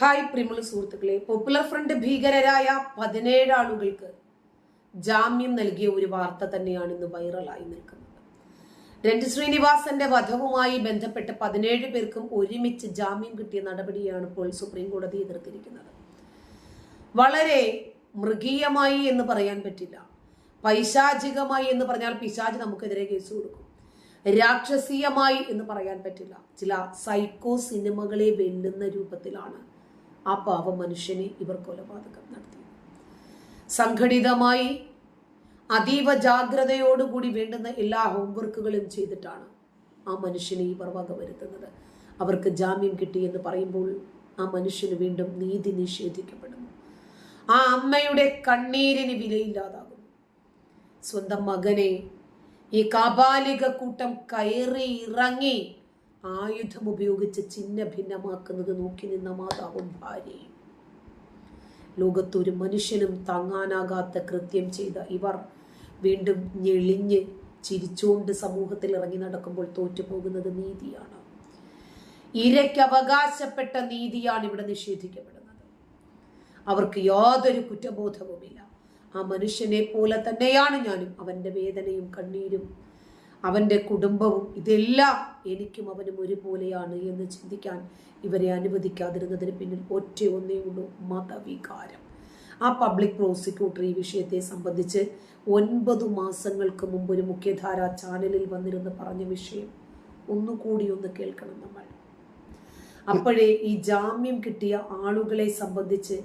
Hi പ്രിമുള സുഹൃത്തുക്കളെ. Popular front ഭീകരരായ പതിനേഴ് ആളുകൾക്ക് ജാമ്യം നൽകിയ ഒരു വാർത്ത തന്നെയാണ് ഇന്ന് വൈറലായി നിൽക്കുന്നത്. രഞ്ജി ശ്രീനിവാസന്റെ വധവുമായി ബന്ധപ്പെട്ട് പതിനേഴ് പേർക്കും ഒരുമിച്ച് ജാമ്യം കിട്ടിയ നടപടിയാണ് ഇപ്പോൾ സുപ്രീം കോടതി എതിർത്തിരിക്കുന്നത്. വളരെ മൃഗീയമായി എന്ന് പറയാൻ പറ്റില്ല. പൈശാചികമായി എന്ന് പറഞ്ഞാൽ പിശാജ് നമുക്കെതിരെ കേസ് കൊടുക്കും. രാക്ഷസീയമായി എന്ന് പറയാൻ പറ്റില്ല. ചില സൈക്കോ സിനിമകളെ വെല്ലുന്ന രൂപത്തിലാണ് ആ പാവ മനുഷ്യനെ ഇവർ കൊലപാതകം നടത്തി. സംഘടിതമായി അതീവ ജാഗ്രതയോടുകൂടി വേണ്ടുന്ന എല്ലാ ഹോംവർക്കുകളും ചെയ്തിട്ടാണ് ആ മനുഷ്യനെ ഇവർ വകവരുത്തുന്നത് അവർക്ക് ജാമ്യം കിട്ടി എന്ന് പറയുമ്പോൾ ആ മനുഷ്യന് വീണ്ടും നീതി നിഷേധിക്കപ്പെടുന്നു. ആ അമ്മയുടെ കണ്ണീരിന് വിലയില്ലാതാകുന്നു. സ്വന്തം മകനെ ഈ കാബാലിക കൂട്ടം കയറി ഇറങ്ങി ആയുധം ഉപയോഗിച്ച് ചിഹ്ന ഭിന്നമാക്കുന്നത് നോക്കി നിന്ന മാതാവും ഭാര്യയും. ലോകത്തൊരു മനുഷ്യനും താങ്ങാനാകാത്ത കൃത്യം ചെയ്ത ഇവർ വീണ്ടും ഞെളിഞ്ഞ് ചിരിച്ചുകൊണ്ട് സമൂഹത്തിൽ ഇറങ്ങി നടക്കുമ്പോൾ തോറ്റുപോകുന്നത് നീതിയാണ്. ഇരയ്ക്ക് അവകാശപ്പെട്ട നീതിയാണ് ഇവിടെ നിഷേധിക്കപ്പെടുന്നത്. അവർക്ക് യാതൊരു കുറ്റബോധവുമില്ല. ആ മനുഷ്യനെ പോലെ തന്നെയാണ് ഞാനും അവന്റെ വേദനയും കണ്ണീരും അവന്റെ കുടുംബവും ഇതെല്ലാം എനിക്കും അവനും ഒരുപോലെയാണ് എന്ന് ചിന്തിക്കാൻ ഇവരെ അനുവദിക്കാതിരുന്നതിന് പിന്നിൽ ഒറ്റ ഒന്നേ ഉള്ളൂ മതവികാരം. ആ പബ്ലിക് പ്രോസിക്യൂട്ടർ ഈ വിഷയത്തെ സംബന്ധിച്ച് ഒൻപത് മാസങ്ങൾക്ക് മുമ്പ് ഒരു മുഖ്യധാര ചാനലിൽ വന്നിരുന്ന് പറഞ്ഞ വിഷയം. ഒന്നുകൂടി ഒന്ന് കേൾക്കണം നമ്മൾ. അപ്പോഴേ ഈ ജാമ്യം കിട്ടിയ ആളുകളെ സംബന്ധിച്ച്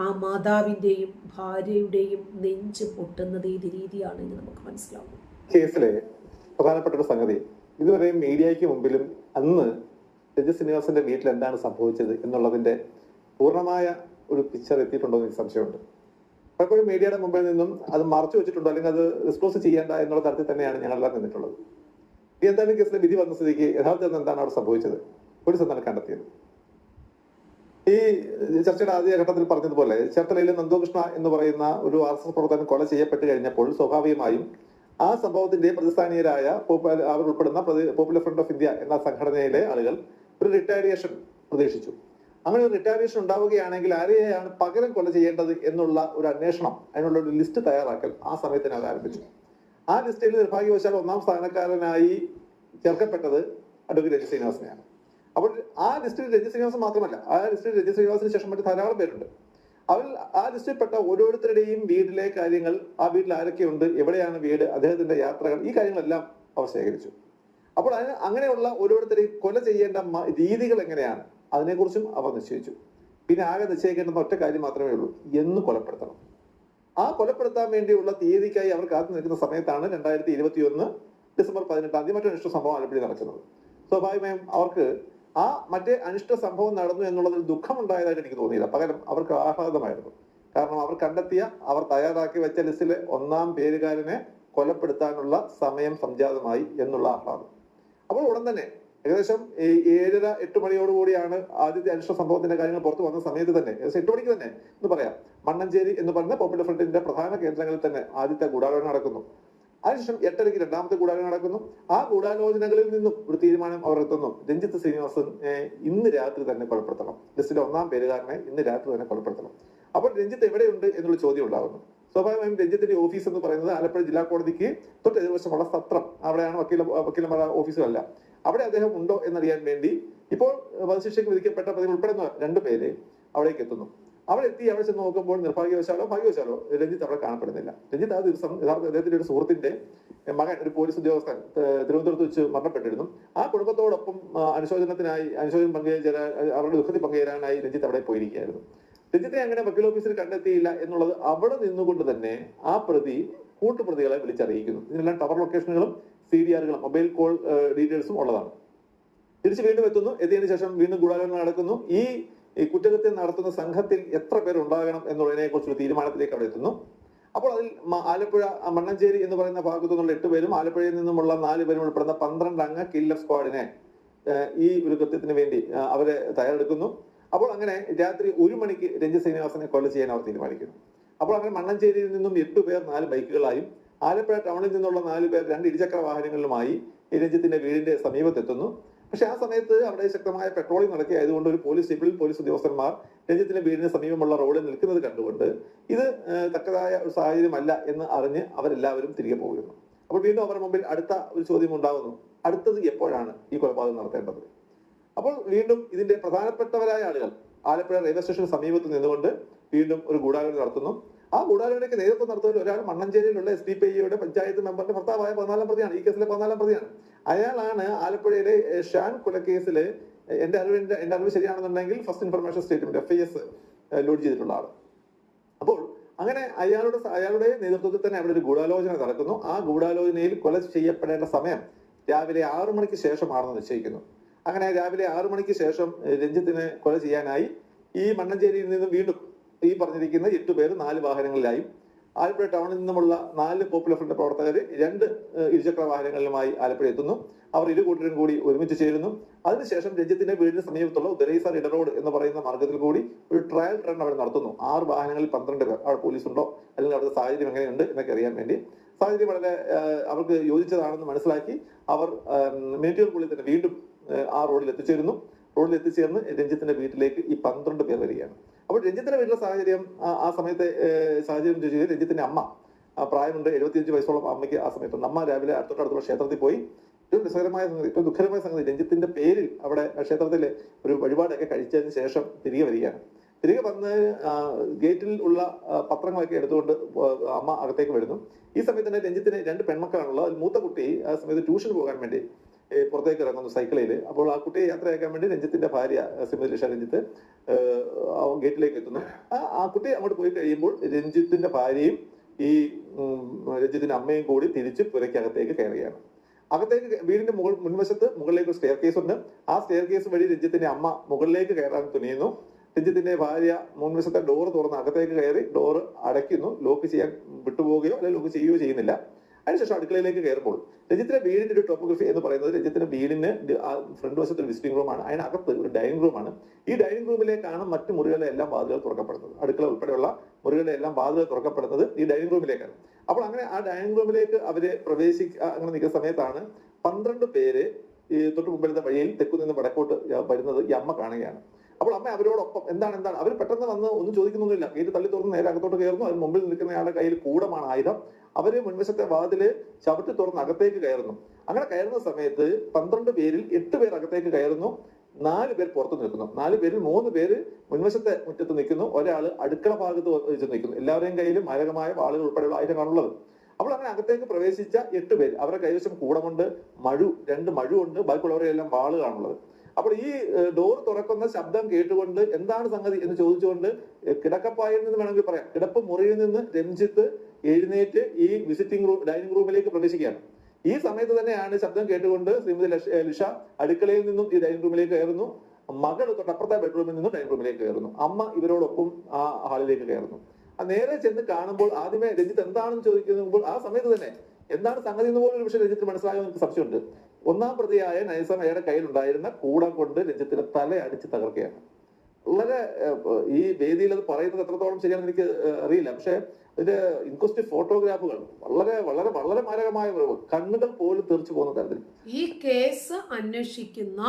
ആ മാതാവിന്റെയും ഭാര്യയുടെയും നെഞ്ച് പൊട്ടുന്നത് ഏത് രീതിയാണെന്ന് നമുക്ക് മനസ്സിലാവും. കേസിലെ പ്രധാനപ്പെട്ട ഒരു സംഗതി. ഇതുവരെയും മീഡിയയ്ക്ക് മുമ്പിലും അന്ന് രജി ശ്രീനിവാസന്റെ വീട്ടിൽ എന്താണ് സംഭവിച്ചത് എന്നുള്ളതിന്റെ പൂർണമായ ഒരു പിക്ചർ എത്തിയിട്ടുണ്ടോ എന്ന് സംശയമുണ്ട്. പലപ്പോഴും മീഡിയയുടെ മുമ്പിൽ നിന്നും അത് മറച്ചു വെച്ചിട്ടുണ്ടോ? അല്ലെങ്കിൽ അത് ഡിസ്ക്ലോസ് ചെയ്യേണ്ട എന്നുള്ള തരത്തിൽ തന്നെയാണ് ഞങ്ങളെല്ലാം നിന്നിട്ടുള്ളത്. ഈ എന്തായാലും കേസിലെ വിധി വന്ന സ്ഥിതിക്ക് യഥാർത്ഥത്തിൽ എന്താണ് അവിടെ സംഭവിച്ചത്? പോലീസ് എന്താണ് കണ്ടെത്തിയത്? ഈ ചർച്ചയുടെ ആദ്യ ഘട്ടത്തിൽ പറഞ്ഞതുപോലെ ചേർത്തലയിലെ നന്ദകൃഷ്ണ എന്ന് പറയുന്ന ഒരു ആർ എസ് എസ് പ്രവർത്തകൻ കൊല ചെയ്യപ്പെട്ട് കഴിഞ്ഞപ്പോൾ സ്വാഭാവികമായും ആ സംഭവത്തിന്റെ പ്രതിസ്ഥാനീയരായ അവർ ഉൾപ്പെടുന്ന പോപ്പുലർ ഫ്രണ്ട് ഓഫ് ഇന്ത്യ എന്ന സംഘടനയിലെ ആളുകൾ ഒരു റിട്ടാലിയേഷൻ പ്രതീക്ഷിച്ചു. അങ്ങനെ ഒരു റിട്ടാലിയേഷൻ ഉണ്ടാവുകയാണെങ്കിൽ ആരെയാണ് പകരം കൊല ചെയ്യേണ്ടത് എന്നുള്ള ഒരു അന്വേഷണം അതിനുള്ള ഒരു ലിസ്റ്റ് തയ്യാറാക്കൽ ആ സമയത്തിന് അത് ആരംഭിച്ചു. ആ ലിസ്റ്റിൽ നിർഭാഗ്യവശാൽ ഒന്നാം സ്ഥാനക്കാരനായി ചേർക്കപ്പെട്ടത് അഡ്വക്കേറ്റ് രഞ്ജി ശ്രീനിവാസനെയാണ്. അപ്പോൾ ആ ലിസ്റ്റിൽ രഞ്ജി ശ്രീനിവാസൻ മാത്രമല്ല ആ ലിസ്റ്റിൽ രഞ്ജി ശ്രീനിവാസിന് ശേഷം മറ്റ് ധാരാളം പേരുണ്ട്. അവർ ആ ലിസ്റ്റിൽപ്പെട്ട ഓരോരുത്തരുടെയും വീട്ടിലെ കാര്യങ്ങൾ ആ വീട്ടിൽ ആരൊക്കെയുണ്ട് എവിടെയാണ് വീട് അദ്ദേഹത്തിന്റെ യാത്രകൾ ഈ കാര്യങ്ങളെല്ലാം അവർ ശേഖരിച്ചു. അപ്പോൾ അതിന് അങ്ങനെയുള്ള ഓരോരുത്തരെയും കൊല ചെയ്യേണ്ട രീതികൾ എങ്ങനെയാണ്? അതിനെക്കുറിച്ചും അവർ നിശ്ചയിച്ചു. പിന്നെ ആകെ നിശ്ചയിക്കേണ്ടുന്ന ഒറ്റ കാര്യം മാത്രമേ ഉള്ളൂ എന്ന് കൊലപ്പെടുത്തണം. ആ കൊലപ്പെടുത്താൻ വേണ്ടിയുള്ള തീയതിക്കായി അവർ കാത്തു നിൽക്കുന്ന സമയത്താണ് രണ്ടായിരത്തി ഇരുപത്തി ഒന്ന് ഡിസംബർ പതിനെട്ടാം തീയതി മറ്റൊരു സംഭവം ആലപ്പുഴയിൽ നടക്കുന്നത്. സ്വാഭാവികമായും അവർക്ക് ആ മറ്റേ അനിഷ്ട സംഭവം നടന്നു എന്നുള്ളതിൽ ദുഃഖമുണ്ടായതായിട്ട് എനിക്ക് തോന്നിയില്ല. പകരം അവർക്ക് ആഹ്ലാദമായിരുന്നു. കാരണം അവർ കണ്ടെത്തിയ അവർ തയ്യാറാക്കി വെച്ച ലിസ്റ്റിലെ ഒന്നാം പേരുകാരനെ കൊലപ്പെടുത്താനുള്ള സമയം സംജാതമായി എന്നുള്ള ആഹ്ലാദം. അപ്പോൾ ഉടൻ തന്നെ ഏകദേശം ഏഴര എട്ട് മണിയോടുകൂടിയാണ് ആദ്യത്തെ അനിഷ്ട സംഭവത്തിന്റെ കാര്യങ്ങൾ പുറത്തു വന്ന സമയത്ത് തന്നെ ഏകദേശം എട്ട് മണിക്ക് തന്നെ എന്ന് പറയാം. മണ്ണഞ്ചേരി എന്ന് പറയുന്ന പോപ്പുലർ ഫ്രണ്ടിന്റെ പ്രധാന കേന്ദ്രങ്ങളിൽ തന്നെ ആദ്യത്തെ ഗൂഢാലോചന നടക്കുന്നു. അതിനുശേഷം എട്ടരയ്ക്ക് രണ്ടാമത്തെ കൂടാലോ നടക്കുന്നു. ആ കൂടാലോചനകളിൽ നിന്നും ഒരു തീരുമാനം അവർ എത്തുന്നു. രഞ്ജിത്ത് ശ്രീനിവാസൻ ഇന്ന് രാത്രി തന്നെ കൊലപ്പെടുത്തണം. ലിസ്റ്റിലെ ഒന്നാം പേരുകാരനെ ഇന്ന് രാത്രി തന്നെ കൊലപ്പെടുത്തണം. അപ്പോൾ രഞ്ജിത്ത് എവിടെയുണ്ട് എന്നുള്ള ചോദ്യം ഉണ്ടാകുന്നു സ്വാഭാവികമായും രഞ്ജിത്തിന്റെ ഓഫീസ് എന്ന് പറയുന്നത് ആലപ്പുഴ ജില്ലാ കോടതിക്ക് തൊട്ട് എതിർവശമുള്ള സത്രം. അവിടെയാണ് വക്കീല വക്കീലമാർ ഓഫീസുകളല്ല. അവിടെ അദ്ദേഹം ഉണ്ടോ എന്നറിയാൻ വേണ്ടി ഇപ്പോൾ വധശിക്ഷയ്ക്ക് വിധിക്കപ്പെട്ട പ്രതികൾ ഉൾപ്പെടുന്ന രണ്ടു പേര് അവിടേക്ക് എത്തുന്നു. അവിടെ എത്തി അവിടെ ചെന്ന് നോക്കുമ്പോൾ നിർഭാഗ്യവശാലോ ഭാഗ്യവശാലോ രഞ്ജിത്ത് അവിടെ കാണപ്പെടുന്നില്ല. രഞ്ജിത്ത് ആ ദിവസം യഥാർത്ഥ അദ്ദേഹത്തിന്റെ ഒരു സുഹൃത്തിന്റെ മകൻ ഒരു പോലീസ് ഉദ്യോഗസ്ഥൻ തിരുവനന്തപുരത്ത് വെച്ച് മരണപ്പെട്ടിരുന്നു. ആ കുടുംബത്തോടൊപ്പം അനുശോചനത്തിനായി അനുശോചനം പങ്കുചേരാൻ അവരുടെ ദുഃഖത്തിൽ പങ്കുചേരാനായി രഞ്ജിത്ത് അവിടെ പോയിരിക്കുകയായിരുന്നു. രഞ്ജിത്തെ അങ്ങനെ വക്കീൽ ഓഫീസിൽ കണ്ടെത്തിയില്ല എന്നുള്ളത് അവിടെ നിന്നുകൊണ്ട് തന്നെ ആ പ്രതി കൂട്ടുപ്രതികളെ വിളിച്ചറിയിക്കുന്നു. ഇതിനെല്ലാം ടവർ ലൊക്കേഷനുകളും സി ഡി ആറുകളും മൊബൈൽ കോൾ ഡീറ്റെയിൽസും ഉള്ളതാണ്. തിരിച്ച് വീണ്ടും എത്തുന്നു. എത്തിയതിനു ശേഷം വീണ്ടും ഗൂഢാലോചന നടക്കുന്നു. ഈ ഈ കുറ്റകൃത്യം നടത്തുന്ന സംഘത്തിൽ എത്ര പേരുണ്ടാകണം എന്നുള്ളതിനെ കുറിച്ചൊരു തീരുമാനത്തിലേക്ക് അവിടെ എത്തുന്നു. അപ്പോൾ അതിൽ ആലപ്പുഴ മണ്ണഞ്ചേരി എന്ന് പറയുന്ന ഭാഗത്തു നിന്നുള്ള എട്ട് പേരും ആലപ്പുഴയിൽ നിന്നുമുള്ള നാല് പേരും ഉൾപ്പെടുന്ന പന്ത്രണ്ട് അംഗ കില്ലർ സ്ക്വാഡിനെ ഈ ഒരു കൃത്യത്തിന് വേണ്ടി അവരെ തയ്യാറെടുക്കുന്നു. അപ്പോൾ അങ്ങനെ രാത്രി ഒരു മണിക്ക് രഞ്ജിത് ശ്രീനിവാസനെ കൊല ചെയ്യാൻ അവർ തീരുമാനിക്കുന്നു. അപ്പോൾ അങ്ങനെ മണ്ണഞ്ചേരിയിൽ നിന്നും എട്ട് പേർ നാല് ബൈക്കുകളായും ആലപ്പുഴ ടൗണിൽ നിന്നുള്ള നാല് പേർ രണ്ട് ഇരുചക്ര വാഹനങ്ങളിലുമായി രഞ്ജിത്തിന്റെ വീടിന്റെ സമീപത്തെത്തുന്നു. പക്ഷെ ആ സമയത്ത് അവിടെ ശക്തമായ പെട്രോളിംഗ് നടക്കുകയായതുകൊണ്ട് ഒരു പോലീസ് സിവിൽ പോലീസ് ഉദ്യോഗസ്ഥന്മാർ രഞ്ജിത്തിന്റെ വീടിന് സമീപമുള്ള റോഡിൽ നിൽക്കുന്നത് കണ്ടുകൊണ്ട് ഇത് തക്കതായ ഒരു സാഹചര്യമല്ല എന്ന് അറിഞ്ഞ് അവരെല്ലാവരും തിരികെ പോകുന്നു അപ്പോൾ വീണ്ടും അവരുടെ മുമ്പിൽ അടുത്ത ഒരു ചോദ്യം ഉണ്ടാകുന്നു അടുത്തത് എപ്പോഴാണ് ഈ കൊലപാതകം നടത്തേണ്ടത്? അപ്പോൾ വീണ്ടും ഇതിന്റെ പ്രധാനപ്പെട്ടവരായ ആളുകൾ ആലപ്പുഴ റെയിൽവേ സ്റ്റേഷന് സമീപത്ത് നിന്നുകൊണ്ട് വീണ്ടും ഒരു ഗൂഢാലോചന നടത്തുന്നു. ആ ഗൂഢാലോചനയ്ക്ക് നേതൃത്വം നടത്തുന്നതിൽ ഒരാൾ മണ്ണഞ്ചേരിയിലുള്ള എസ് ഡി പി ഐയുടെ പഞ്ചായത്ത് മെമ്പറിന്റെ ഭർത്താവായ പതിനാലാം പ്രതിയാണ്. ഈ കേസിലെ പതിനാലാം പ്രതിയാണ്. അയാളാണ് ആലപ്പുഴയിലെ ഷാൻ കൊലക്കേസിൽ എന്റെ അറിവിന്റെ എന്റെ അറിവ് ശരിയാണെന്നുണ്ടെങ്കിൽ first information statement F I S lodge ചെയ്തിട്ടുള്ള ആൾ അപ്പോൾ അങ്ങനെ അയാളുടെ അയാളുടെ നേതൃത്വത്തിൽ തന്നെ അവിടെ ഒരു ഗൂഢാലോചന നടക്കുന്നു. ആ ഗൂഢാലോചനയിൽ കൊല ചെയ്യപ്പെടേണ്ട സമയം രാവിലെ ആറു മണിക്ക് ശേഷമാണെന്ന് നിശ്ചയിക്കുന്നു. അങ്ങനെ രാവിലെ ആറു മണിക്ക് ശേഷം രഞ്ജിത്തിനെ കൊല ചെയ്യാനായി ഈ മണ്ണഞ്ചേരിയിൽ നിന്നും വീണ്ടും ഈ പറഞ്ഞിരിക്കുന്ന എട്ട് പേര് നാല് വാഹനങ്ങളിലായും. ആലപ്പുഴ ടൗണിൽ നിന്നുമുള്ള നാല് പോപ്പുലർ ഫ്രണ്ട് പ്രവർത്തകർ രണ്ട് ഇരുചക്ര വാഹനങ്ങളിലുമായി ആലപ്പുഴ എത്തുന്നു. അവർ ഇരു കൂട്ടരും കൂടി ഒരുമിച്ച് ചേരുന്നു. അതിനുശേഷം രഞ്ജിത്തിന്റെ വീടിന് സമീപത്തുള്ള ഉദരൈസർ ഇടറോഡ് എന്ന് പറയുന്ന മാർഗത്തിൽ കൂടി ഒരു ട്രയൽ റൺ അവർ നടത്തുന്നു. ആറ് വാഹനങ്ങളിൽ പന്ത്രണ്ട് പേർ. അവിടെ പോലീസ് ഉണ്ടോ? അല്ലെങ്കിൽ അവിടുത്തെ സാഹചര്യം എങ്ങനെയുണ്ട് എന്നൊക്കെ അറിയാൻ വേണ്ടി. സാഹചര്യം വളരെ അവർക്ക് യോജിച്ചതാണെന്ന് മനസ്സിലാക്കി അവർ മിനിറ്റുകൾക്കുള്ളിൽ തന്നെ വീണ്ടും ആ റോഡിൽ എത്തിച്ചേരുന്നു. റോഡിൽ എത്തിച്ചേർന്ന് രഞ്ജിത്തിന്റെ വീട്ടിലേക്ക് ഈ പന്ത്രണ്ട് പേർ വരികയാണ്. അപ്പോൾ രഞ്ജിത്തിന്റെ വീട്ടിലെ സാഹചര്യം ആ- സമയത്തെ സാഹചര്യം ചോദിച്ചത് രഞ്ജിത്തിന്റെ അമ്മ പ്രായമുണ്ട് എഴുപത്തിയഞ്ച് വയസ്സോളം അമ്മയ്ക്ക് ആ സമയത്ത് അമ്മ രാവിലെ അടുത്തോട്ടടുത്തുള്ള ക്ഷേത്രത്തിൽ പോയി ഏറ്റവും രസകരമായ സംഗതി ഏറ്റവും ദുഃഖകരമായ സംഗതി രഞ്ജിത്തിന്റെ പേരിൽ അവിടെ ക്ഷേത്രത്തിൽ ഒരു വഴിപാടൊക്കെ കഴിച്ചതിന് ശേഷം തിരികെ വരികയാണ്. തിരികെ വന്ന് ഗേറ്റിൽ ഉള്ള പത്രങ്ങളൊക്കെ എടുത്തുകൊണ്ട് അമ്മ അകത്തേക്ക് വരുന്നു. ഈ സമയത്ത് തന്നെ രഞ്ജിത്തിന് രണ്ട് പെൺമക്കളാണുള്ളത്. അതിൽ മൂത്ത കുട്ടി ആ സമയത്ത് ട്യൂഷന് പോകാൻ വേണ്ടി പുറത്തേക്ക് ഇറങ്ങുന്നു സൈക്കിളിൽ അപ്പോൾ ആ കുട്ടിയെ യാത്രയാക്കാൻ വേണ്ടി രഞ്ജിത്തിന്റെ ഭാര്യ ശ്രീമതി രഞ്ജിത്ത് ഗേറ്റിലേക്ക് എത്തുന്നു. ആ കുട്ടി അങ്ങോട്ട് പോയി കഴിയുമ്പോൾ രഞ്ജിത്തിന്റെ ഭാര്യയും ഈ രഞ്ജിത്തിന്റെ അമ്മയും കൂടി തിരിച്ച് പുരയ്ക്കകത്തേക്ക് കയറുകയാണ്. അകത്തേക്ക് വീടിന്റെ മുകൾ മുൻവശത്ത് മുകളിലേക്ക് സ്റ്റെയർ കേസ് ഉണ്ട്. ആ സ്റ്റെയർ കേസ് വഴി രഞ്ജിത്തിന്റെ അമ്മ മുകളിലേക്ക് കയറാൻ തുനിയുന്നു. രഞ്ജിത്തിന്റെ ഭാര്യ മുൻവശത്തെ ഡോറ് തുറന്ന് അകത്തേക്ക് കയറി ഡോറ് അടയ്ക്കുന്നു. ലോക്ക് ചെയ്യാൻ വിട്ടുപോവുകയോ അല്ലെങ്കിൽ ലോക്ക് ചെയ്യുകയോ ചെയ്യുന്നില്ല. അതിനുശേഷം അടുക്കളയിലേക്ക് കയറുമ്പോൾ രഞ്ജിത്തിന്റെ വീടിന്റെ ഒരു ടോപ്പോഗ്രഫി എന്ന് പറയുന്നത് രജിത്തിന്റെ വീടിന് ഫ്രണ്ട് വശത്ത് ഒരു വിസിറ്റിംഗ് റൂമാണ് അതിനകത്ത് ഒരു ഡൈനിങ് റൂമാണ് ഈ ഡൈനിങ് റൂമിലേക്കാണ് മറ്റു മുറികളിലെ എല്ലാം വാതിലുകൾ തുറക്കപ്പെടുന്നത്. അടുക്കള ഉൾപ്പെടെയുള്ള മുറികളിലെ എല്ലാം വാതിലുകൾ തുറക്കപ്പെടുന്നത് ഈ ഡൈനിങ് റൂമിലേക്കാണ് അപ്പോൾ അങ്ങനെ ആ ഡൈനിങ് റൂമിലേക്ക് അവരെ പ്രവേശിക്ക അങ്ങനെ നിൽക്കുന്ന സമയത്താണ് പന്ത്രണ്ട് പേര് ഈ തൊട്ട് മുമ്പിലത്തെ വഴിയിൽ തെക്കു നിന്ന് വടക്കോട്ട് വരുന്നത് ഈ അമ്മ കാണുകയാണ്. അപ്പോൾ അമ്മ അവരോടൊപ്പം എന്താണ് എന്താണ്? അവർ പെട്ടെന്ന് വന്ന് ഒന്നും ചോദിക്കുന്നൊന്നുമില്ല. ഗേറ്റ് തള്ളി തുറന്ന് നേരെ അകത്തോട്ട് കയറുന്നു. അതിന് മുമ്പിൽ നിൽക്കുന്നയാളുടെ കയ്യിൽ കൂടമാണ് ആയുധം. അവർ മുൻവശത്തെ വാതിൽ ചവിട്ടി തുറന്ന് അകത്തേക്ക് കയറുന്നു. അങ്ങനെ കയറുന്ന സമയത്ത് പന്ത്രണ്ട് പേരിൽ എട്ട് പേർ അകത്തേക്ക് കയറുന്നു. നാല് പേർ പുറത്ത് നിൽക്കുന്നു. നാല് പേരിൽ മൂന്ന് പേര് മുൻവശത്തെ മുറ്റത്ത് നിൽക്കുന്നു. ഒരാൾ അടുക്കള ഭാഗത്ത് വെച്ച് നിൽക്കുന്നു. എല്ലാവരുടെയും കയ്യിൽ മാരകമായ വാളുകൾ ഉൾപ്പെടെയുള്ള ആയുധങ്ങളാണുള്ളത്. അപ്പോൾ അങ്ങനെ അകത്തേക്ക് പ്രവേശിച്ച എട്ട് പേര്. അവരുടെ കൈവശം കൂടമുണ്ട് മഴു രണ്ട് മഴു ഉണ്ട്. ബാക്കിയുള്ളവരെല്ലാം വാളുകളാണുള്ളത്. അപ്പോൾ ഈ ഡോർ തുറക്കുന്ന ശബ്ദം കേട്ടുകൊണ്ട് എന്താണ് സംഗതി എന്ന് ചോദിച്ചുകൊണ്ട് കിടക്കപ്പായിൽ നിന്ന് വേണമെങ്കിൽ പറയാം. കിടപ്പ് മുറിയിൽ നിന്ന് രഞ്ജിത്ത് എഴുന്നേറ്റ് ഈ വിസിറ്റിംഗ് റൂം ഡൈനിങ് റൂമിലേക്ക് പ്രവേശിക്കുകയാണ്. ഈ സമയത്ത് തന്നെയാണ് ശബ്ദം കേട്ടുകൊണ്ട് ശ്രീമതി ലഷ- അടുക്കളയിൽ നിന്നും ഈ ഡൈനിങ് റൂമിലേക്ക് കയറുന്നു. മകൾ തൊട്ടപ്പുറത്തെ ബെഡ്റൂമിൽ നിന്നും ഡൈനിങ് റൂമിലേക്ക് കയറുന്നു. അമ്മ ഇവരോടൊപ്പം ആ ഹാളിലേക്ക് കയറുന്നു. നേരെ ചെന്ന് കാണുമ്പോൾ ആദ്യമേ രഞ്ജിത്ത് എന്താണെന്ന് ചോദിക്കുമ്പോൾ ആ സമയത്ത് തന്നെ എന്താണ് സംഗതി എന്ന് പോലും ഒരു പക്ഷേ രഞ്ജിത്ത് മനസ്സിലായോ എനിക്ക് സംശയമുണ്ട്. ഒന്നാം പ്രതിയായ നൈസം അയാളുടെ കയ്യിലുണ്ടായിരുന്ന കൂടം കൊണ്ട് രഞ്ജിത്തിന്റെ തല അടിച്ച് തകർക്കുകയാണ്. വളരെ ഈ വേദിയിൽ അത് പറയുന്നത് എത്രത്തോളം ശരിയാണെന്ന് എനിക്ക് അറിയില്ല. പക്ഷെ ഇതിന്റെ ഇൻക്വസ്റ്റ് ഫോട്ടോഗ്രാഫുകൾ വളരെ വളരെ വളരെ മാരകമായ കണ്ണുകൾ പോലും തെറിച്ചു പോകുന്ന തരത്തിൽ. ഈ കേസ് അന്വേഷിക്കുന്ന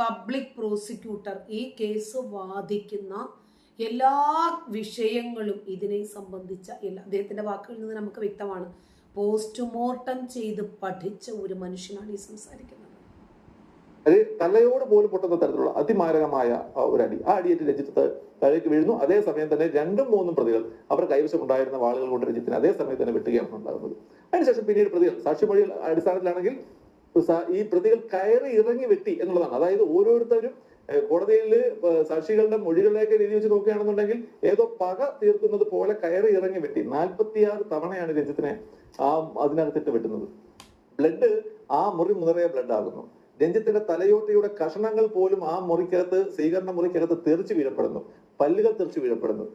പബ്ലിക് പ്രോസിക്യൂട്ടർ ഈ കേസ് വാദിക്കുന്ന എല്ലാ വിഷയങ്ങളും ഇതിനെ സംബന്ധിച്ച എല്ലാ അദ്ദേഹത്തിന്റെ വാക്കുകളിൽ നിന്ന് നമുക്ക് വ്യക്തമാണ്. പോസ്റ്റ്മോർട്ടം ചെയ്ത് പഠിച്ച ഒരു മനുഷ്യനാണ് ഈ സംസാരിക്കുന്നത്. അത് തലയോട് പോലും പൊട്ടുന്ന തരത്തിലുള്ള അതിമാരകമായ ഒരു അടി ആ അടിയേറ്റ് രഞ്ജിത്ത് താഴേക്ക് വീഴുന്നു. അതേസമയം തന്നെ രണ്ടും മൂന്നും പ്രതികൾ അവർ കൈവശം ഉണ്ടായിരുന്ന വാളുകൾ കൊണ്ട് രഞ്ജിത്തിന് അതേ സമയത്ത് തന്നെ വെട്ടുകയാണ് ഉണ്ടാകുന്നത്. അതിനുശേഷം പിന്നീട് പ്രതികൾ സാക്ഷിമൊഴി അടിസ്ഥാനത്തിലാണെങ്കിൽ ഈ പ്രതികൾ കയറി ഇറങ്ങി വെട്ടി എന്നുള്ളതാണ്. അതായത് ഓരോരുത്തരും കോടതിയിൽ സാക്ഷികളുടെ മൊഴികളിലേക്ക് രീതി വെച്ച് നോക്കുകയാണെന്നുണ്ടെങ്കിൽ ഏതോ പക തീർക്കുന്നത് പോലെ കയറി ഇറങ്ങി വെട്ടി. നാൽപ്പത്തിയാറ് തവണയാണ് രഞ്ജിത്തിനെ ആ അതിനകത്തിട്ട് വെട്ടുന്നത്. ബ്ലഡ് ആ മുറി മുതറിയ ബ്ലഡ് ആകുന്നു രഞ്ജിത്തിന്റെ തലയോട്ടിയുടെ കഷണങ്ങൾ പോലും ആ മുറിക്കകത്ത് സ്വീകരണ മുറിക്കകത്ത് തെറിച്ച് വീഴപ്പെടുന്നു. പല്ലുകൾ തെറിച്ച് വീഴപ്പെടുന്നു.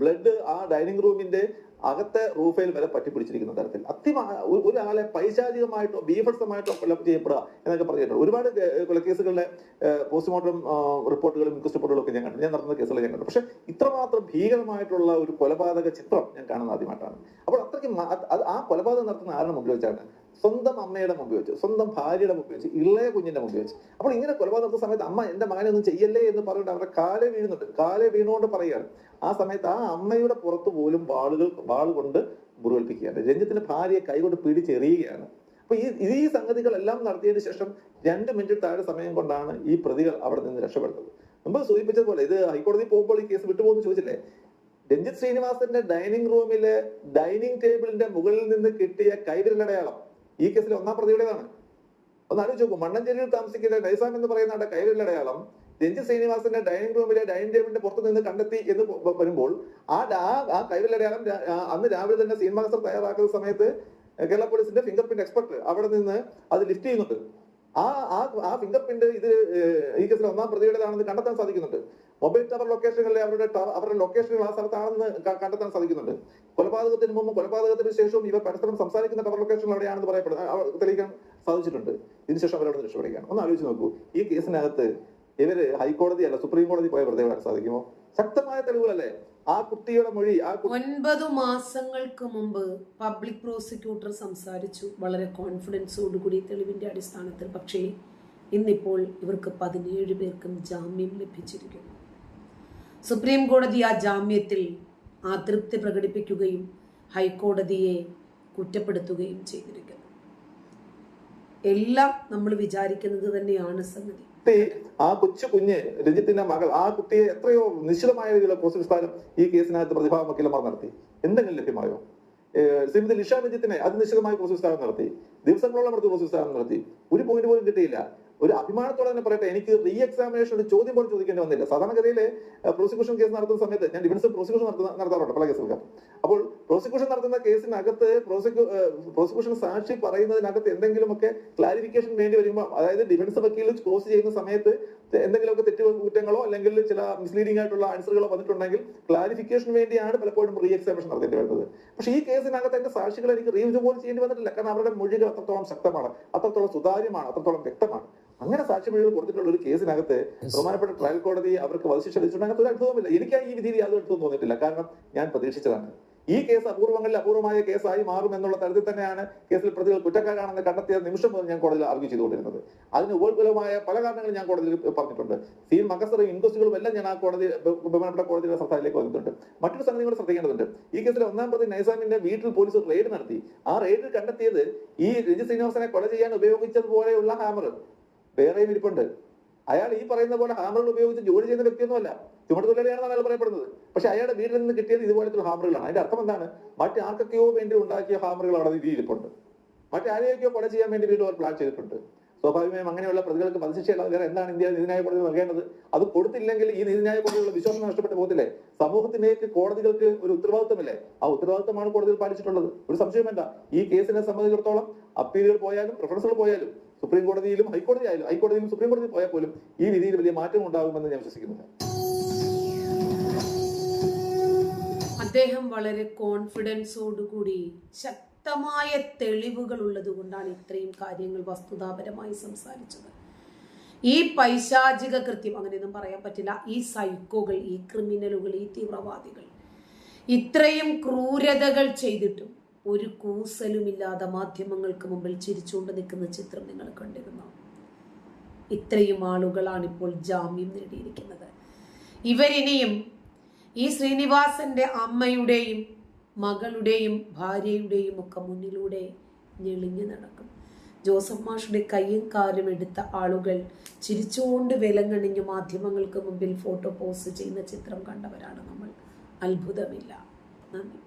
ബ്ലഡ് ആ ഡൈനിങ് റൂമിന്റെ അകത്തെ റൂഫയിൽ വരെ പറ്റിപ്പിടിച്ചിരിക്കുന്ന തരത്തിൽ. അത്യമാ ഒരാളെ പൈശാചികമായിട്ടോ ബീഭത്സമായിട്ടോ കൊല്ലം ചെയ്യപ്പെടുക എന്നൊക്കെ പറഞ്ഞിട്ടുണ്ട്. ഒരുപാട് കേ- കൊലക്കേസുകളുടെ പോസ്റ്റ്മോർട്ടം റിപ്പോർട്ടുകളും ഇൻക്വസ്റ്റ് റിപ്പോർട്ടുകളും ഒക്കെ ഞാൻ കണ്ടു. ഞാൻ നടന്ന കേസുകൾ ഞാൻ കണ്ടു. പക്ഷെ ഇത്രമാത്രം ഭീകരമായിട്ടുള്ള ഒരു കൊലപാതക ചിത്രം ഞാൻ കാണുന്ന ആദ്യമായിട്ടാണ്. അപ്പോൾ അത്രയ്ക്ക് അത് അത് ആ കൊലപാതകം നടത്തുന്ന ആരുടെ മുമ്പിൽ വെച്ചാണ്? സ്വന്തം അമ്മയുടെ മുമ്പിൽ വെച്ച് സ്വന്തം ഭാര്യയുടെ മുമ്പിൽ വെച്ച് ഇളയ കുഞ്ഞിന്റെ മുമ്പിൽ വെച്ച്. അപ്പോൾ ഇങ്ങനെ കൊലപാതകം സമയത്ത് അമ്മ എന്റെ മകനെ ഒന്നും ചെയ്യല്ലേ? എന്ന് പറഞ്ഞിട്ട് അവരുടെ കാലെ വീഴുന്നുണ്ട്. കാലെ വീണുകൊണ്ട് പറയുകയാണ്. ആ സമയത്ത് ആ അമ്മയുടെ പുറത്ത് പോലും വാളുകൾ വാൾ കൊണ്ട് മുറിവേൽപ്പിക്കുകയാണ്. രഞ്ജിത്തിന്റെ ഭാര്യയെ കൈകൊണ്ട് പിടിച്ചെറിയുകയാണ് അപ്പൊ ഈ ഈ സംഗതികളെല്ലാം നടത്തിയതിനു ശേഷം രണ്ട് മിനിറ്റ് താഴെ സമയം കൊണ്ടാണ് ഈ പ്രതികൾ അവിടെ നിന്ന് രക്ഷപ്പെടുന്നത്. മുമ്പ് സൂചിപ്പിച്ചതുപോലെ ഇത് ഹൈക്കോടതി പോകുമ്പോൾ ഈ കേസ് വിട്ടുപോകുന്നു ചോദിച്ചില്ലേ? രഞ്ജിത്ത് ശ്രീനിവാസന്റെ ഡൈനിങ് റൂമിലെ ഡൈനിങ് ടേബിളിന്റെ മുകളിൽ നിന്ന് കിട്ടിയ കൈവിരലടയാളം ഈ കേസിൽ ഒന്നാം പ്രതിയുടേതാണ്. ഒന്ന് ആലോചിച്ച് നോക്കൂ. മണ്ണഞ്ചേരിയിൽ താമസിക്കുന്ന നൈസാം എന്ന് പറയുന്ന കൈവിരലടയാളം രഞ്ജിത്ത് ശ്രീനിവാസന്റെ ഡൈനിങ് റൂമിലെ ഡൈനിങ് ടേബിളിന്റെ പുറത്ത് നിന്ന് കണ്ടെത്തി എന്ന് വരുമ്പോൾ ആ ആ- ആ അന്ന് രാവിലെ തന്നെ മാസ്റ്റർ തയ്യാറാക്കുന്ന സമയത്ത് കേരള പോലീസിന്റെ ഫിംഗർ പ്രിന്റ് എക്സ്പെർട്ട് അവിടെ നിന്ന് അത് ലിഫ്റ്റ് ചെയ്യുന്നുണ്ട്. ആ ആ ആ ഫിംഗർ പ്രിന്റ് ഇത് ഈ കേസിൽ ഒന്നാം പ്രതിയുടേതാണെന്ന് കണ്ടെത്താൻ സാധിക്കുന്നുണ്ട്. മൊബൈൽ ടവർ ലൊക്കേഷനുകളിലെ അവരുടെ അവരുടെ ലൊക്കേഷനുകൾ ആ സ്ഥലത്താണെന്ന് കണ്ടെത്താൻ സാധിക്കുന്നുണ്ട്. കൊലപാതകത്തിന് മുമ്പും കൊലപാതകത്തിന് ശേഷവും ഇവർ പരസ്പരം സംസാരിക്കുന്ന ടവർ ലൊക്കേഷൻ എവിടെയാണെന്ന് പറയപ്പെടുന്നത് തെളിയിക്കാൻ സാധിച്ചിട്ടുണ്ട്. ഇതിനുശേഷം അവരോട് രക്ഷപ്പെടുകയാണ്. ഒന്ന് ആലോചിച്ച് നോക്കൂ. ഈ കേസിനകത്ത് ഇവർ ഹൈക്കോടതി അല്ല സുപ്രീം കോടതി പോയ വെറുതെ വിടാൻ സാധിക്കുമോ? ശക്തമായ തെളിവുകളല്ലേ? ആ കുട്ടിയുടെ മൊഴി ആ ഒൻപത് മാസങ്ങൾക്ക് മുമ്പ് പബ്ലിക് പ്രോസിക്യൂട്ടർ സംസാരിച്ചു. വളരെ കോൺഫിഡൻസോടുകൂടി തെളിവിന്റെ അടിസ്ഥാനത്തിൽ. പക്ഷേ ഇന്നിപ്പോൾ ഇവർക്ക് പതിനേഴ് പേർക്കും ജാമ്യം ലഭിച്ചിരിക്കുന്നു. സുപ്രീം കോടതി ആ ജാമ്യത്തിൽ അതൃപ്തി പ്രകടിപ്പിക്കുകയും ഹൈക്കോടതിയെ കുറ്റപ്പെടുത്തുകയും ചെയ്തിരിക്കുന്നു. എല്ലാം നമ്മൾ വിചാരിക്കുന്നത് തന്നെയാണ് സംഗതി. ആ കൊച്ചു കുഞ്ഞ് രഞ്ജിത്തിന്റെ മകൾ ആ കുട്ടിയെ എത്രയോ നിശ്ചിതമായ രീതിയിലുള്ള പോസ്റ്റ് സ്ഥാനം ഈ കേസിനകത്ത് പ്രതിഭാഗം വക്കീലന്മാർ നടത്തി. എന്തെങ്കിലും ലഭ്യമായോ? ശ്രീമതി ലിഷ രഞ്ജിത്തിനെ അത് നിശ്ചിതമായ പോസ്റ്റ് സ്ഥാനം നടത്തി. ദിവസങ്ങളോളം അടുത്ത് പോസ്റ്റ് സ്ഥാനം നടത്തി. ഒരു പോയിന്റ് പോലും കിട്ടിയില്ല. ഒരു അഭിമാനത്തോടെ തന്നെ പറയട്ടെ എനിക്ക് റീ എക്സാമിനേഷൻ ഒരു ചോദ്യം പോലും ചോദിക്കേണ്ടി വന്നില്ല. സാധാരണഗതിയിൽ പ്രോസിക്യൂഷൻ കേസ് നടത്തുന്ന സമയത്ത് ഞാൻ ഡിഫൻസ് പ്രോസിക്യൂഷൻ നടത്തുന്ന നടത്താറുണ്ട് പല കേസുകൾക്ക്. അപ്പോൾ പ്രോസിക്യൂഷൻ നടത്തുന്ന കേസിനകത്ത് പ്രോസിക്യൂ പ്രോസിക്യൂഷൻ സാക്ഷി പറയുന്നതിനകത്ത് എന്തെങ്കിലുമൊക്കെ ക്ലാരിഫിക്കേഷൻ വേണ്ടി വരുമ്പോൾ അതായത് ഡിഫൻസ് വക്കീൽ ക്ലോസ് ചെയ്യുന്ന സമയത്ത് എന്തെങ്കിലുമൊക്കെ തെറ്റ് കുറ്റങ്ങളോ അല്ലെങ്കിൽ ചില മിസ്ലീഡിംഗ് ആയിട്ടുള്ള ആൻസറുകളോ വന്നിട്ടുണ്ടെങ്കിൽ ക്ലാരിഫിക്കേഷൻ വേണ്ടിയാണ് പലപ്പോഴും റീ എക്സാമിനേഷൻ നടത്തേണ്ടി വരുന്നത്. പക്ഷേ ഈ കേസിനകത്ത് എന്റെ സാക്ഷികൾ എനിക്ക് റീവ്യൂ പോലും ചെയ്യേണ്ടി വന്നിട്ടില്ല. കാരണം അവരുടെ മൊഴികൾ അത്രത്തോളം ശക്തമാണ് അത്രത്തോളം സുതാര്യമാണ് അത്രത്തോളം വ്യക്തമാണ്. അങ്ങനെ സാക്ഷി മൊഴികൾ കൊടുത്തിട്ടുള്ള ഒരു കേസിനകത്ത് ബഹുമാനപ്പെട്ട ട്രയൽ കോടതി അവർക്ക് വധശിക്ഷ ലഭിച്ചിട്ടുണ്ടെങ്കിൽ ഒരു അത്ഭുതമില്ല എനിക്ക് ഈ വിധിയിൽ യാതൊരു അടുത്തും തോന്നിയിട്ടില്ല. കാരണം ഞാൻ പ്രതീക്ഷിച്ചതാണ്. ഈ കേസ് അപൂർവങ്ങളിൽ അപൂർവമായ കേസായി മാറും എന്നുള്ള തരത്തിൽ തന്നെയാണ് കേസിൽ പ്രതികൾ കുറ്റക്കാരാണെന്ന് കണ്ടെത്തിയ നിമിഷം മുതൽ ഞാൻ കോടതിയിൽ ആർഗ്യൂ ചെയ്തുകൊണ്ടിരുന്നത്. അതിന് ഉപകുലമായ പല കാരണങ്ങളും ഞാൻ കോടതിയിൽ പറഞ്ഞിട്ടുണ്ട്. സീൽ മകസറും ഇൻക്വസ്റ്റുകളും എല്ലാം ഞാൻ ആ കോടതി ബഹുമാനപ്പെട്ട കോടതിയുടെ ശ്രദ്ധയിലേക്ക് വന്നിട്ടുണ്ട്. മറ്റൊരു സംഗതി കൂടെ ശ്രദ്ധിക്കേണ്ടതുണ്ട്. ഈ കേസിൽ ഒന്നാം പ്രതി നൈസാമിന്റെ വീട്ടിൽ പോലീസ് റെയ്ഡ് നടത്തി. ആ റെയ്ഡിൽ കണ്ടെത്തിയത് ഈ രഞ്ജിത് ശ്രീനിവാസനെ കൊല ചെയ്യാൻ ഉപയോഗിച്ചതുപോലെയുള്ള ഹാമർ. വേറെയും ഇരിപ്പുണ്ട്. അയാൾ ഈ പറയുന്ന പോലെ ഹാമറുകൾ ഉപയോഗിച്ച് ജോലി ചെയ്യുന്ന വ്യക്തിയൊന്നുമല്ല. ചുമട്ടുതൊഴിലാളിയാണെന്നാണ് അയാൾ പറയപ്പെടുന്നത്. പക്ഷെ അയാളുടെ വീട്ടിൽ നിന്ന് കിട്ടിയത് ഇതുപോലത്തെ ഹാമറുകളാണ്. അതിന്റെ അർത്ഥം എന്താണ്? മറ്റു ആർക്കൊക്കെയോ വേണ്ടി ഉണ്ടാക്കിയ ഹാമറുകൾ അവിടെ ഇരിപ്പുണ്ട് മറ്റാരെയൊക്കെയോ കൊല ചെയ്യാൻ വേണ്ടി വീണ്ടും അവർ പ്ലാൻ ചെയ്തിട്ടുണ്ട്. സ്വാഭാവികമായും അങ്ങനെയുള്ള പ്രതികൾക്ക് വധശിക്ഷയില്ലാതെ വേറെ എന്താണ് ഇന്ത്യ നീതിന്യായ കോടതി നൽകേണ്ടത്? അത് കൊടുത്തില്ലെങ്കിൽ ഈ നീതിന്യായ കോടതിയുള്ള വിശ്വാസം നഷ്ടപ്പെട്ടു പോകത്തില്ലേ? സമൂഹത്തിലേക്ക് കോടതികൾക്ക് ഒരു ഉത്തരവാദിത്തമില്ലേ ആ ഉത്തരവാദിത്തമാണ് കോടതികൾ പാലിച്ചിട്ടുള്ളത്. ഒരു സംശയം വേണ്ട. ഈ കേസിനെ സംബന്ധിച്ചിടത്തോളം അപ്പീലുകൾ പോയാലും റെഫറൻസുകൾ പോയാലും സുപ്രീം കോടതിയിലും ഹൈക്കോടതി ആയാലും ഹൈക്കോടതിയിലും സുപ്രീം കോടതി പോയാൽ പോലും ഈ വിധിയിൽ വലിയ മാറ്റം ഉണ്ടാകുമെന്ന് ഞാൻ വിശ്വസിക്കുന്നില്ല അദ്ദേഹം വളരെ കോൺഫിഡൻസോടുകൂടി ശക്തമായ തെളിവുകൾ ഉള്ളത് കൊണ്ടാണ് ഇത്രയും കാര്യങ്ങൾ വസ്തുതാപരമായി സംസാരിച്ചത്. ഈ പൈശാചിക കൃത്യം അങ്ങനെയൊന്നും പറയാൻ പറ്റില്ല. ഈ സൈക്കോകൾ ഈ ക്രിമിനലുകൾ ഈ തീവ്രവാദികൾ ഇത്രയും ക്രൂരതകൾ ചെയ്തിട്ടും ഒരു കൂസലുമില്ലാതെ മാധ്യമങ്ങൾക്ക് മുമ്പിൽ ചിരിച്ചുകൊണ്ട് നിൽക്കുന്ന ചിത്രം നിങ്ങൾ കണ്ടിരുന്നു? ഇത്രയും ആളുകളാണ് ഇപ്പോൾ ജാമ്യം നേടിയിരിക്കുന്നത്. ഇവരിനിയും ഈ ശ്രീനിവാസന്റെ അമ്മയുടെയും മകളുടെയും ഭാര്യയുടെയും ഒക്കെ മുന്നിലൂടെ ഞെളിഞ്ഞു നടക്കും. ജോസഫ് മാഷുടെ കയ്യും കാലും എടുത്ത ആളുകൾ ചിരിച്ചുകൊണ്ട് വിലങ്ങണിഞ്ഞ് മാധ്യമങ്ങൾക്ക് മുമ്പിൽ ഫോട്ടോ പോസ്റ്റ് ചെയ്യുന്ന ചിത്രം കണ്ടവരാണ് നമ്മൾ. അത്ഭുതമില്ല. നന്ദി.